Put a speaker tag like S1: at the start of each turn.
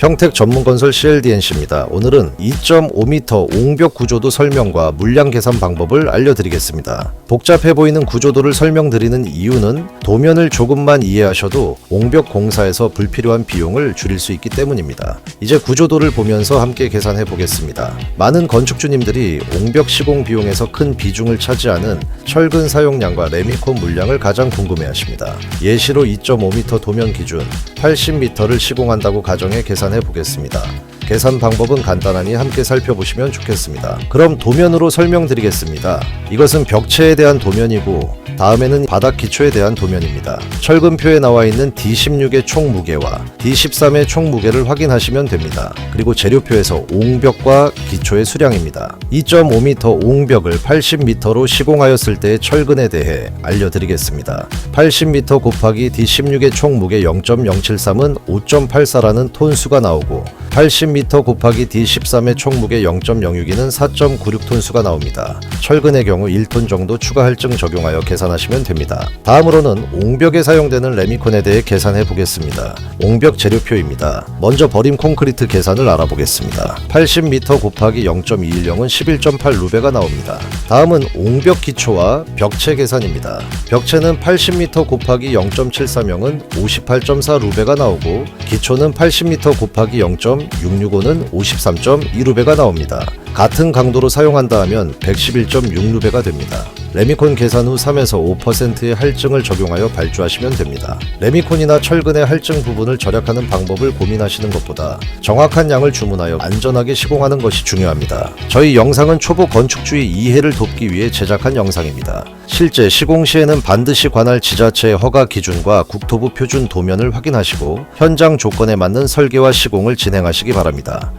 S1: 평택 전문건설 CLDNC입니다. 오늘은 2.5m 옹벽 구조도 설명과 물량 계산 방법을 알려드리겠습니다. 복잡해 보이는 구조도를 설명드리는 이유는 도면을 조금만 이해하셔도 옹벽 공사에서 불필요한 비용을 줄일 수 있기 때문입니다. 이제 구조도를 보면서 함께 계산해 보겠습니다. 많은 건축주님들이 옹벽 시공 비용에서 큰 비중을 차지하는 철근 사용량과 레미콘 물량을 가장 궁금해하십니다. 예시로 2.5m 도면 기준 80m를 시공한다고 가정해 계산 해 보겠습니다. 계산 방법은 간단하니 함께 살펴보시면 좋겠습니다. 그럼 도면으로 설명드리겠습니다. 이것은 벽체에 대한 도면이고 다음에는 바닥 기초에 대한 도면입니다. 철근표에 나와 있는 D16의 총 무게와 D13의 총 무게를 확인하시면 됩니다. 그리고 재료표에서 옹벽과 기초의 수량입니다. 2.5m 옹벽을 80m로 시공하였을 때의 철근에 대해 알려드리겠습니다. 80m 곱하기 D16의 총 무게 0.073은 5.84라는 톤수가 나오고 80m 곱하기 D13의 총 무게 0.062는 4.96톤 수가 나옵니다. 철근의 경우 1톤 정도 추가 할증 적용하여 계산하시면 됩니다. 다음으로는 옹벽에 사용되는 레미콘에 대해 계산해 보겠습니다. 옹벽 재료표입니다. 먼저 버림 콘크리트 계산을 알아보겠습니다. 80m 곱하기 0.210은 11.8 루베가 나옵니다. 다음은 옹벽 기초와 벽체 계산입니다. 벽체는 80m 곱하기 0.730은 58.4 루베가 나오고 기초는 80m 곱하기 0.665는 53.2 루베가 나옵니다. 같은 강도로 사용한다 하면 111.6 루베가 됩니다. 레미콘 계산 후 3에서 5%의 할증을 적용하여 발주하시면 됩니다. 레미콘이나 철근의 할증 부분을 절약하는 방법을 고민하시는 것보다 정확한 양을 주문하여 안전하게 시공하는 것이 중요합니다. 저희 영상은 초보 건축주의 이해를 돕기 위해 제작한 영상입니다. 실제 시공 시에는 반드시 관할 지자체의 허가 기준과 국토부 표준 도면을 확인하시고 현장 조건에 맞는 설계와 시공을 진행하시기 바랍니다.